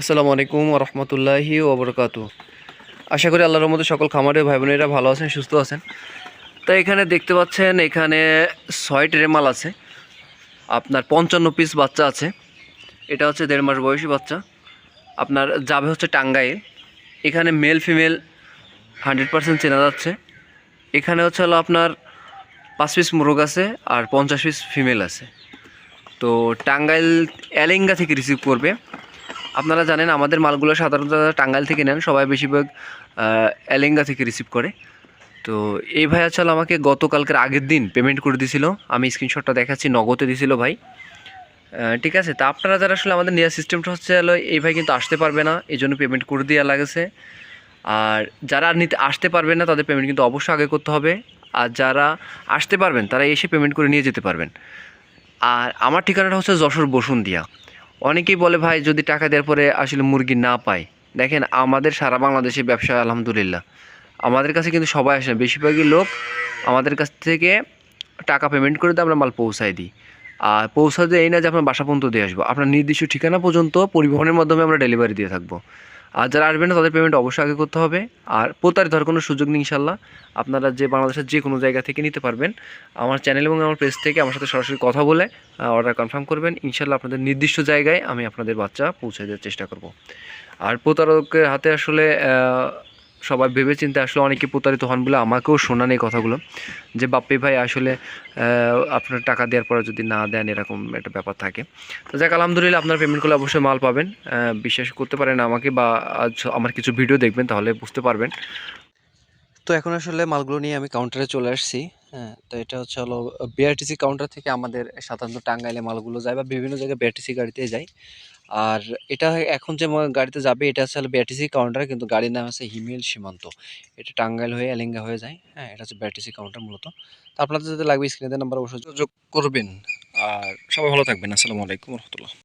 আসসালামু আলাইকুম রহমতুল্লাহি ওবরকাতু। আশা করি আল্লাহর মধ্যে সকল খামারের ভাই বোনেরা ভালো আছেন, সুস্থ আছেন। তো এখানে দেখতে পাচ্ছেন, এখানে ছয় ট্রে মাল আছে। আপনার পঞ্চান্ন পিস বাচ্চা আছে। এটা হচ্ছে দেড় মাস বয়সী বাচ্চা। আপনার যাবে হচ্ছে টাঙ্গাইল। এখানে মেল ফিমেল হান্ড্রেড পার্সেন্ট চেনা যাচ্ছে। এখানে হচ্ছে হলো আপনার পাঁচ পিস মোরগ আছে আর পঞ্চাশ পিস ফিমেল আছে। তো টাঙ্গাইল এলেঙ্গা থেকে রিসিভ করবে। আপনারা জানেন, আমাদের মালগুলো সাধারণত টাঙ্গাইল থেকে নেন, সবাই বেশিরভাগ এলেঙ্গা থেকে রিসিভ করে। তো এই ভাই আসলে আমাকে গতকালকের আগের দিন পেমেন্ট করে দিছিল। আমি স্ক্রিনশটটা দেখাচ্ছি, নগদে দিছিল ভাই। ঠিক আছে? তা আপনারা যারা আসলে আমাদের নেওয়ার সিস্টেমটা হচ্ছে হলো এই ভাই কিন্তু আসতে পারবে না, এই জন্য পেমেন্ট করে দেওয়া লাগেছে। আর যারা নিতে, আসতে পারবে না, তাদের পেমেন্ট কিন্তু অবশ্যই আগে করতে হবে। আর যারা আসতে পারবেন, তারা এসে পেমেন্ট করে নিয়ে যেতে পারবেন। আর আমার ঠিকানাটা হচ্ছে যশোর বসুন্দিয়া অনেকেই বলে, ভাই, যদি টাকা দেওয়ার পরে আসলে মুরগি না পায়? দেখেন, আমাদের সারা বাংলাদেশে ব্যবসা, আলহামদুলিল্লাহ। আমাদের কাছে কিন্তু সবাই আসে না। বেশিরভাগই লোক আমাদের কাছ থেকে টাকা পেমেন্ট করে দিয়ে আমরা মাল পৌঁছায় দিই। আর পৌঁছাতে এই না যে আপনার বাসা পর্যন্ত দিয়ে আসব। আপনার নির্দিষ্ট ঠিকানা পর্যন্ত পরিবহনের মাধ্যমে আমরা ডেলিভারি দিয়ে থাকব। আর যারা আসবেন তাদের পেমেন্ট অবশ্যই আগে করতে হবে। আর প্রতারিত হওয়ার কোনো সুযোগ নেই ইনশাল্লাহ আপনারা যে বাংলাদেশের যে কোনো জায়গা থেকে নিতে পারবেন। আমার চ্যানেল এবং আমার পেজ থেকে আমার সাথে সরাসরি কথা বলে অর্ডার কনফার্ম করবেন। ইনশাল্লাহ আপনাদের নির্দিষ্ট জায়গায় আমি আপনাদের বাচ্চা পৌঁছে দেওয়ার চেষ্টা করব। আর প্রতারকের হাতে আসলে সবাই ভেবে চিন্তে আসলে অনেকে প্রতারিত হন বলে আমাকেও শোনান এই কথাগুলো। যে, বাপ্পি ভাই, আসলে আপনার টাকা দেওয়ার পরে যদি না দেন, এরকম একটা ব্যাপার থাকে। তো যাক, আলহামদুলিল্লাহ আপনার পেমেন্ট করলে অবশ্যই মাল পাবেন। বিশ্বাস করতে পারেন আমাকে বা আমার কিছু ভিডিও দেখবেন, তাহলে বুঝতে পারবেন। তো এখন আসলে মালগুলো নিয়ে আমি কাউন্টারে চলে আসছি। হ্যাঁ তো এটা হচ্ছে হলো বিআরটিসি কাউন্টার থেকে আমাদের সাধারণত টাঙ্গাইলে মালগুলো যায় বা বিভিন্ন জায়গায় বিআরটিসি গাড়িতে যায়। আর এটা এখন যে গাড়িতে যাবে, এটা হচ্ছে বিআরটিসি কাউন্টার কিন্তু গাড়ির নাম আছে হিমেল সীমান্ত। এটা টাঙ্গাইল হয়ে এলেঙ্গা হয়ে যায়। হ্যাঁ এটা হচ্ছে বিআরটিসি কাউন্টার মূলত। তো আপনাদের যদি লাগবে স্ক্রিনে নাম্বার অবশ্যই যোগাযোগ করবেন। আর সবাই ভালো থাকবেন। আসসালামু আলাইকুম রহমতুল্লাহ।